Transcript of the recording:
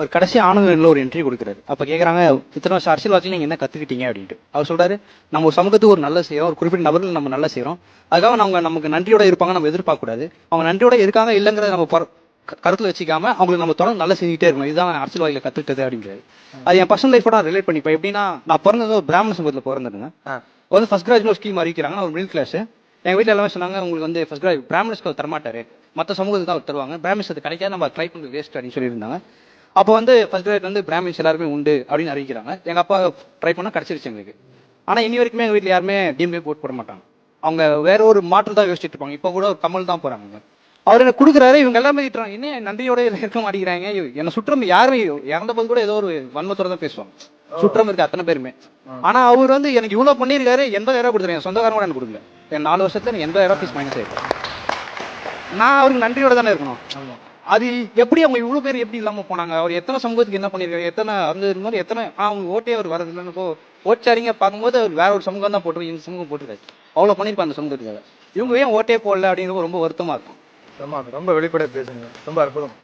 ஒரு கடைசி ஆனந்தில் ஒரு என்ட்ரி கொடுக்குறாரு. அப்ப கேக்குறாங்க இத்தனை வருஷம் அரசியல்வாதிகள் நீங்க என்ன கத்துக்கிட்டீங்க? அப்படின்ட்டு. அவர் சொல்றாரு நம்ம சமூகத்துக்கு ஒரு நல்ல செய்யறோம் ஒரு குறிப்பிட்ட நபர்கள் நம்ம நல்லா செய்றோம் அதுக்காக அவங்க நமக்கு நன்றியோட இருப்பாங்க நம்ம எதிர்பார்க்க கூடாது. அவங்க நன்றியோட இருக்காங்க இல்லைங்கிறத நம்ம கருத்துல வச்சுக்காம அவங்களுக்கு நம்ம தொடர்ந்து நல்லா செஞ்சுட்டே இருக்கணும். இதுதான் அரசியல்வாதிகளை கத்துக்கிட்டது அப்படிங்கிறது அது என் பர்சனல் லைஃபோட ரிலேட் பண்ணிப்பேன். எப்படின்னா நான் பிறந்தது ஒரு பிராமண சமூகத்தில் பிறந்திருந்தேன். வந்து ஃபர்ஸ்ட் கிராஜ் ஒரு ஸ்கீம் அறிவிக்கிறாங்க. ஒரு மிடில் கிளாஸ் எங்க வீட்டில் எல்லாமே சொன்னாங்க உங்களுக்கு வந்து ஃபர்ஸ்ட் கிராஜ் பிராமணிஸ்க்கு அவர் தரமாட்டாரு. மற்ற சமூகத்துக்கு தான் அவர் தருவாங்க. பிராமின்ஸ் அது கிடைக்காது நம்ம ட்ரை பண்ணி வேஸ்ட் அப்படின்னு சொல்லியிருந்தாங்க. அப்போ வந்து ஃபர்ஸ்ட் கிரேட் வந்து பிராமின்ஸ் எல்லாருமே உண்டு அப்படின்னு அறிவிக்கிறாங்க. எங்க அப்பா ட்ரை பண்ணா கிடைச்சிருச்சு எங்களுக்கு. ஆனா இனி வரைக்குமே எங்க வீட்டில் யாருமே டிஎம்கே போட்டு போட மாட்டாங்க. அவங்க வேற ஒரு மாற்று தான் யோசிச்சுட்டு இருப்பாங்க. இப்போ கூட ஒரு கமல் தான் போறாங்க. அவர் எனக்கு கொடுக்குறாரு இவங்க எல்லாமே திட்டுறாங்க. என்ன நன்றியோட இருக்க மாட்டேங்கிறாங்க? என்னை சுற்றம் யாருமே இறந்த போது கூட ஏதோ ஒரு வன்மத்தோட தான் பேசுவாங்க. சுற்றம் இருக்கு அத்தனை பேருமே. ஆனா அவர் வந்து எனக்கு இவ்வளவு பண்ணியிருக்காரு எண்பதாயிரம் கொடுத்துருங்க. என் சொந்தக்காரன் கூட எனக்கு கொடுக்கல என் நாலு வருஷத்துல எனக்கு எண்பதாயிரம் ஃபீஸ் மைனஸ் ஆயிருக்கு நான் அவருக்கு நன்றியோட தானே இருக்கணும். அது எப்படி அவங்க இவ்வளவு பேர் எப்படி இல்லாம போனாங்க? அவர் எத்தனை சமூகத்துக்கு என்ன பண்ணிருக்காரு? எத்தனை அந்த மாதிரி எத்தனை அவங்க ஓட்டே அவர் வரது இல்லைன்னு இப்போ ஓட்டாரிங்க பார்க்கும்போது அவர் வேற ஒரு சமூகம் தான் போட்டு இந்த சமூகம் போட்டுருக்காரு. அவ்வளவு பண்ணிருப்பாங்க அந்த சமூகத்துக்காக. இவங்க ஏன் ஓட்டே போடல அப்படிங்கிறது ரொம்ப வருத்தமா இருக்கும். ரொம்ப ரொம்ப வெளிப்படையா பேசுங்க. ரொம்ப அற்புதம்.